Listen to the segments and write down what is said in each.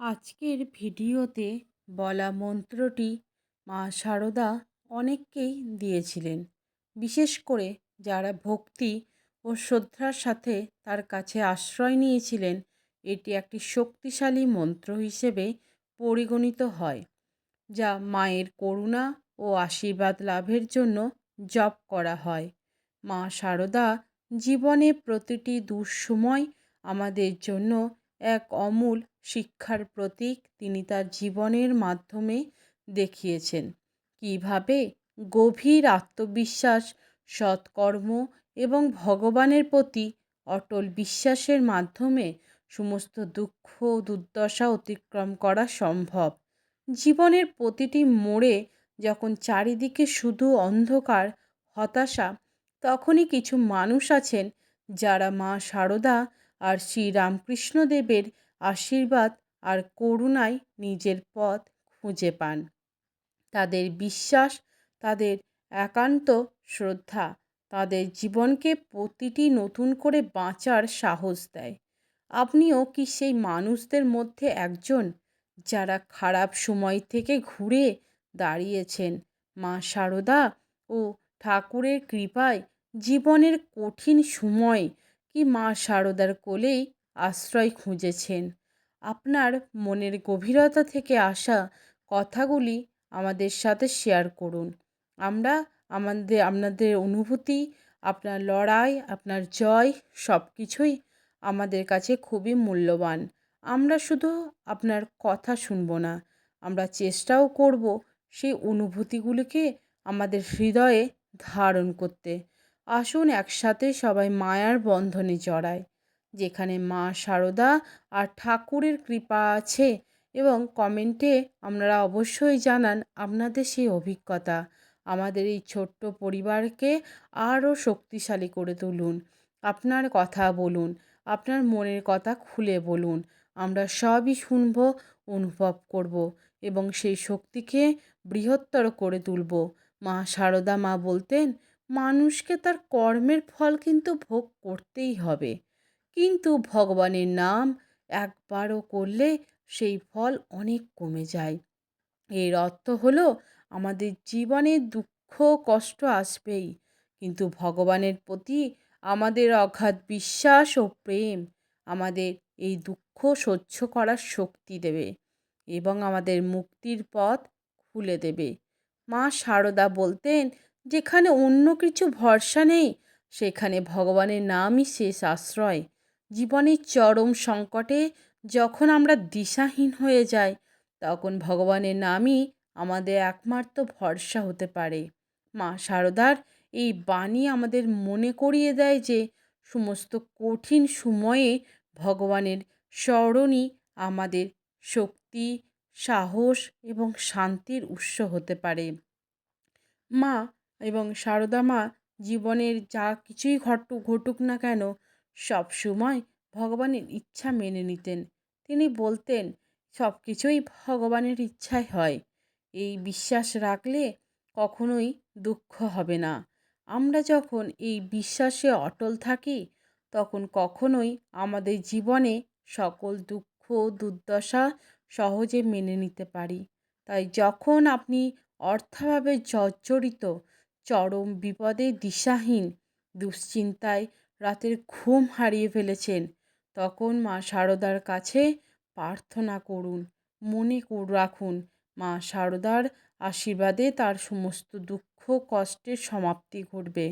আজকের ভিডিওতে বলা মন্ত্রটি মা শারদা অনেককেই দিয়েছিলেন। বিশেষ করে যারা ভক্তি ও শ্রদ্ধার সাথে তার কাছে আশ্রয় নিয়েছিলেন, এটি একটি শক্তিশালী মন্ত্র হিসেবে পরিগণিত হয়, যা মায়ের করুণা ও আশীর্বাদ লাভের জন্য জপ করা হয়। মা শারদা জীবনে প্রতিটি দুঃসময় আমাদের জন্য এক অমূল শিক্ষার প্রতীক তিনি তার জীবনের মাধ্যমে দেখিয়েছেন। কীভাবে গভীর আত্মবিশ্বাস, সৎকর্ম এবং ভগবানের প্রতি অটল বিশ্বাসের মাধ্যমে সমস্ত দুঃখ, দুর্দশা অতিক্রম করা সম্ভব। জীবনের প্রতিটি মোড়ে যখন চারিদিকে শুধু অন্ধকার, হতাশা, তখনই কিছু মানুষ আছেন যারা মা শারদা আর শ্রী রামকৃষ্ণদেবের আশীর্বাদ আর করুণায় নিজের পথ খুঁজে পান। তাদের বিশ্বাস, তাদের একান্ত শ্রদ্ধা, তাদের জীবনকে প্রতিটি নতুন করে বাঁচার সাহস দেয়। আপনিও কি সেই মানুষদের মধ্যে একজন যারা খারাপ সময় থেকে ঘুরে দাঁড়িয়েছেন? মা শারদা ও ঠাকুরের কৃপায় জীবনের কঠিন সময় কি মা শারদার কোলেই আশ্রয় খুঁজেছেন। আপনার মনের গভীরতা থেকে আসা কথাগুলি আমাদের সাথে শেয়ার করুন। আমরা আমাদের, আপনাদের অনুভূতি, আপনার লড়াই, আপনার জয় সব কিছুই আমাদের কাছে খুবই মূল্যবান। আমরা শুধু আপনার কথা শুনব না, আমরা চেষ্টাও করব সেই অনুভূতিগুলিকে আমাদের হৃদয়ে ধারণ করতে। আসুন একসাথে সবাই মায়ার বন্ধনে জড়ায়। যেখানে মা শারদা আর ঠাকুরের কৃপা আছে এবং কমেন্টে আপনারা অবশ্যই জানান আপনাদের সেই অভিজ্ঞতা। আমাদের এই ছোট্ট পরিবারকে আরও শক্তিশালী করে তুলুন। আপনার কথা বলুন, আপনার মনের কথা খুলে বলুন। আমরা সবই শুনব, অনুভব করব এবং সেই শক্তিকে বৃহত্তর করে তুলব। মা শারদা মা বলতেন, মানুষকে তার কর্মের ফল কিন্তু ভোগ করতেই হবে। কিন্তু ভগবানের নাম একবারও করলে সেই ফল অনেক কমে যায়। এর অর্থ হলো, আমাদের জীবনে দুঃখ, কষ্ট আসবেই, কিন্তু ভগবানের প্রতি আমাদের অগাধ বিশ্বাস ও প্রেম আমাদের এই দুঃখ সহ্য করার শক্তি দেবে এবং আমাদের মুক্তির পথ খুলে দেবে। মা শারদা বলতেন, যেখানে অন্য কিছু ভরসা নেই, সেখানে ভগবানের নামই শেষ আশ্রয়। জীবনের চরম সংকটে যখন আমরা দিশাহীন হয়ে যাই, তখন ভগবানের নামই আমাদের একমাত্র ভরসা হতে পারে। মা শারদার এই বাণী আমাদের মনে করিয়ে দেয় যে, সমস্ত কঠিন সময়ে ভগবানের স্মরণই আমাদের শক্তি, সাহস এবং শান্তির উৎস হতে পারে। মা এবং সারদা মা জীবনের যা কিছুই ঘটুক ঘটুক না কেন সব সময় ভগবানের ইচ্ছা মেনে নিতেন। তিনি বলতেন, সব কিছুই ভগবানের ইচ্ছায় হয়। এই বিশ্বাস রাখলে কখনোই দুঃখ হবে না। আমরা যখন এই বিশ্বাসে অটল থাকি, তখন কখনোই আমাদের জীবনে সকল দুঃখ, দুর্দশা সহজে মেনে নিতে পারি। তাই যখন আপনি অর্থাভাবে জর্জরিত, চরম বিপদে দিশাহীন, দুশ্চিন্তায় রাতের ঘুম হারিয়ে ফেলেছেন। তখন মা শারদার কাছে প্রার্থনা করুন, মনে রাখুন, মা শারদার আশীর্বাদে তার সমস্ত দুঃখ, কষ্টের সমাপ্তি ঘটবে।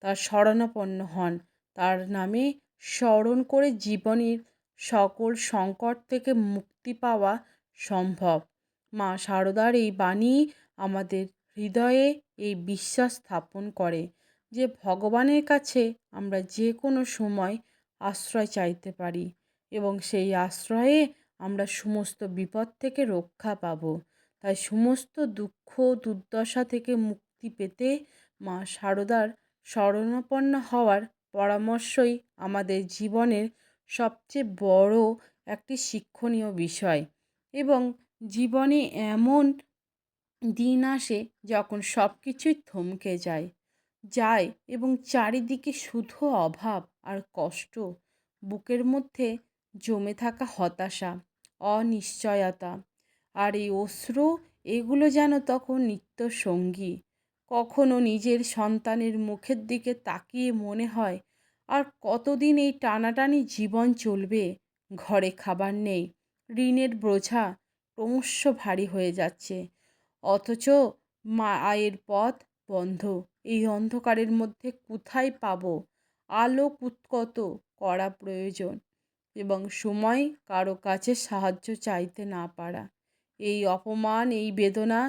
তার শরণাপন্ন হন। তার নামে স্মরণ করে জীবনের সকল সংকট থেকে মুক্তি পাওয়া সম্ভব। মা শারদার এই বাণী আমাদের হৃদয়ে এই বিশ্বাস স্থাপন করে। যে ভগবানের কাছে আমরা যে কোনো সময় আশ্রয় চাইতে পারি এবং সেই আশ্রয়ে আমরা সমস্ত বিপদ থেকে রক্ষা পাব। তাই সমস্ত দুঃখ, দুর্দশা থেকে মুক্তি পেতে মা শারদার শরণাপন্ন হওয়ার পরামর্শই আমাদের জীবনের সবচেয়ে বড় একটি শিক্ষণীয় বিষয় এবং জীবনে এমন দিন আসে যখন সব কিছুই থমকে যায়। যায় এবং চারিদিকে শুধু অভাব আর কষ্ট, বুকের মধ্যে জমে থাকা হতাশা, অনিশ্চয়তা আর এই অশ্রু, এগুলো যেন তখন নিত্য সঙ্গী। কখনো নিজের সন্তানের মুখের দিকে তাকিয়ে মনে হয়, আর কতদিন এই টানাটানি জীবন চলবে? ঘরে খাবার নেই, ঋণের বোঝা ক্রমশ ভারী হয়ে যাচ্ছে, অথচ মায়ের পথ বন্ধ। এই অন্ধকারের মধ্যে কোথায় পাব? আলো কুৎকত করা প্রয়োজন এবং সময় কারও কাছে সাহায্য চাইতে না পারা। এই অপমান, এই বেদনা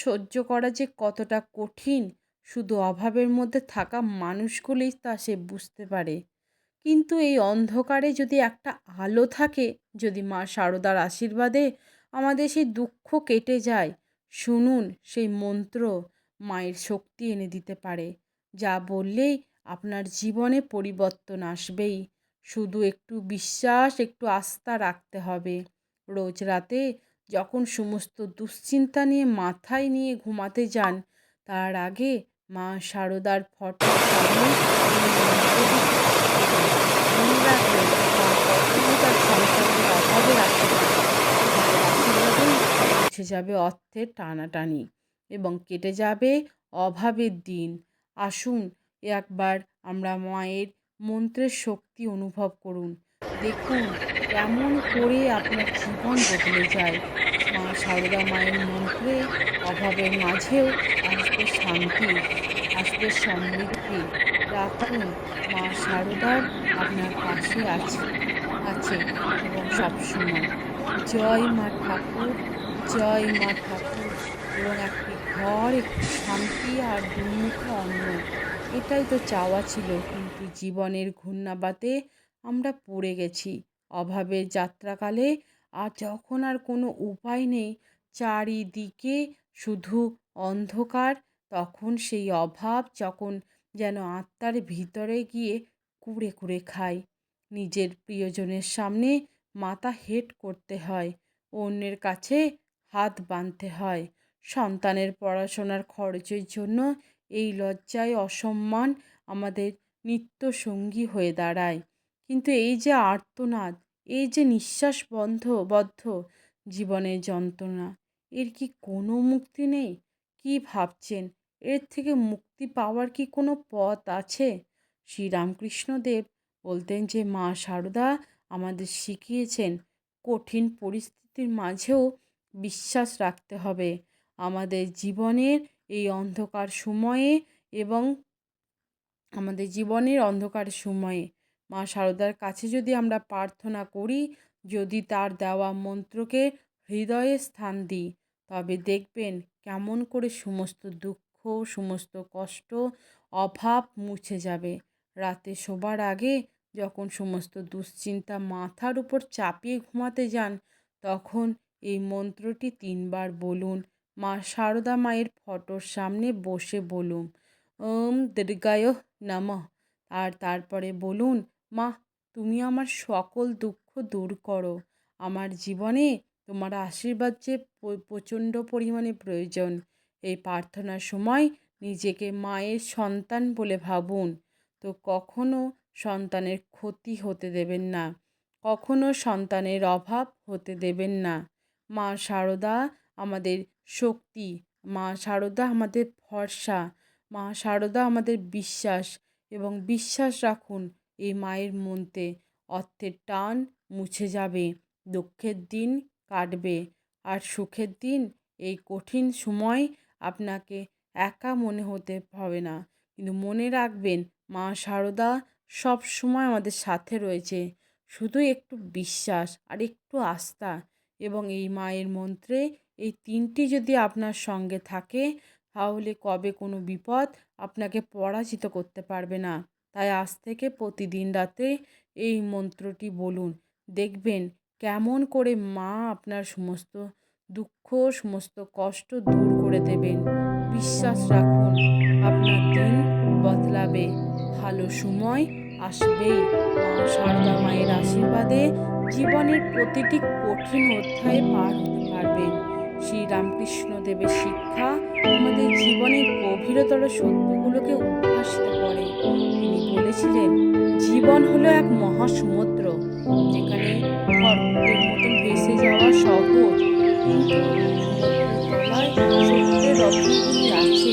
সহ্য করা যে কতটা কঠিন, শুধু অভাবের মধ্যে থাকা মানুষগুলোই তা সে বুঝতে পারে। কিন্তু এই অন্ধকারে যদি একটা আলো থাকে, যদি মা শারদার আশীর্বাদে আমাদের সেই দুঃখ কেটে যায়, শুনুন সেই মন্ত্র। মায়ের শক্তি এনে দিতে পারে। যা বললেই আপনার জীবনে পরিবর্তন আসবেই। শুধু একটু বিশ্বাস, একটু আস্থা রাখতে হবে। রোজ রাতে যখন সমস্ত দুশ্চিন্তা নিয়ে মাথায় নিয়ে ঘুমাতে যান, তার আগে মা শারদার ফটো অভাবে যাবে অর্থের টানাটানি। এবং কেটে যাবে অভাবের দিন। আসুন একবার আমরা মায়ের মন্ত্রের শক্তি অনুভব করুন। দেখুন কেমন করে আপনার জীবন বদলে যায়। মা সারদা মায়ের মন্ত্রে অভাবের মাঝেও আসবে শান্তি আসবে সমৃদ্ধি রাখুন। মা সারদার আপনার পাশে আছে আছে এবং সবসময়। জয় মা ঠাকুর, জয় মা ঠাকুর। এবং একটি ঘর একটি শান্তি আর দুর্মুখে অন্ন এটাই তো চাওয়া ছিল, কিন্তু জীবনের ঘূর্ণাবাতে আমরা পড়ে গেছি। অভাবের যাত্রাকালে আর যখন আর কোনো উপায় নেই, চারিদিকে শুধু অন্ধকার, তখন সেই অভাব যখন যেন আত্মার ভিতরে গিয়ে কুড়ে কুড়ে খায়। নিজের প্রিয়জনের সামনে মাথা হেট করতে হয়, অন্যের কাছে হাত বাঁধতে হয়। সন্তানের পড়াশোনার খরচের জন্য এই লজ্জায় অসম্মান আমাদের নিত্য সঙ্গী হয়ে দাঁড়ায়। কিন্তু এই যে আর্তনাদ, এই যে নিঃশ্বাস বন্ধ বদ্ধ জীবনের যন্ত্রণা, এর কি কোনো মুক্তি নেই? কি ভাবছেন? এর থেকে মুক্তি পাওয়ার কি কোনো পথ আছে? শ্রীরামকৃষ্ণদেব বলতেন যে মা সারদা আমাদের শিখিয়েছেন, কঠিন পরিস্থিতির মাঝেও বিশ্বাস রাখতে হবে। আমাদের জীবনের এই অন্ধকার সময়ে এবং আমাদের জীবনের অন্ধকার সময়ে। মা শারদার কাছে যদি আমরা প্রার্থনা করি, যদি তার দেওয়া মন্ত্রকে হৃদয়ে স্থান দিই, তবে দেখবেন কেমন করে সমস্ত দুঃখ, সমস্ত কষ্ট, অভাব মুছে যাবে। রাতে শোবার আগে যখন সমস্ত দুশ্চিন্তা মাথার উপর চাপিয়ে ঘুমাতে যান, তখন এই মন্ত্রটি তিনবার বলুন মা শারদা মায়ের ফটোর সামনে বসে বলুন, ওম দীর্ঘায় নমঃ। আর তারপরে বলুন, মা, তুমি আমার সকল দুঃখ দূর করো। আমার জীবনে তোমার আশীর্বাদ যে প্রচণ্ড পরিমাণে প্রয়োজন, এই প্রার্থনার সময় নিজেকে মায়ের সন্তান বলে ভাবুন। তো কখনো সন্তানের ক্ষতি হতে দেবেন না, কখনো সন্তানের অভাব হতে দেবেন না। মা শারদা, আমাদের শক্তি, মা শারদা আমাদের ভরসা, মা শারদা আমাদের বিশ্বাস এবং বিশ্বাস রাখুন এই মায়ের মন্ত্রে অর্থের টান মুছে যাবে, দুঃখের দিন কাটবে আর সুখের দিন এই কঠিন সময় আপনাকে একা মনে হতে হবে না। কিন্তু মনে রাখবেন, মা শারদা সব সময় আমাদের সাথে রয়েছে। শুধু একটু বিশ্বাস আর একটু আস্থা এবং এই মায়ের মন্ত্রে এই তিনটি যদি আপনার সঙ্গে থাকে, তাহলে কবে কোনো বিপদ আপনাকে পরাজিত করতে পারবে না। তাই আজ থেকে প্রতিদিন রাতে এই মন্ত্রটি বলুন। দেখবেন কেমন করে মা আপনার সমস্ত দুঃখ, সমস্ত কষ্ট দূর করে দেবেন। বিশ্বাস রাখুন, আপনার দিন বদলাবে। ভালো সময় আসবেই মা সারদা মায়ের আশীর্বাদে জীবনের প্রতিটি কঠিন অধ্যায়ে পার হতে পারবেন। শ্রীরামকৃষ্ণদেবের শিক্ষা আমাদের জীবনের গভীরতর সত্যগুলোকে উদ্ভাসিত করে। তিনি বলেছিলেন, জীবন হলো এক মহাসমুদ্র, যেখানে খড়কুটের মতো ভেসে যাওয়া সহজ কিন্তু সমুদ্রের রত্নগুলি আছে।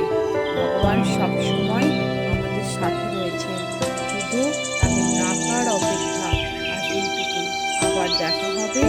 চাই ভগবান সবসময় আমাদের সাথে রয়েছে। শুধু আমি না অপেক্ষা আর আবার দেখা হবে।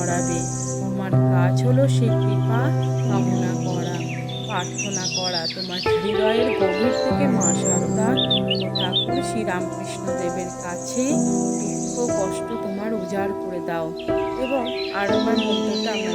ধরাবে। তোমার কাজ হলো সে কৃপা কামনা করা, প্রার্থনা করা। তোমার হৃদয়ের গভীর থেকে মা সারদা ও ঠাকুর শ্রী রামকৃষ্ণদেবের কাছে দীর্ঘ কষ্ট তোমার উজাড় করে দাও এবং আরমার আমার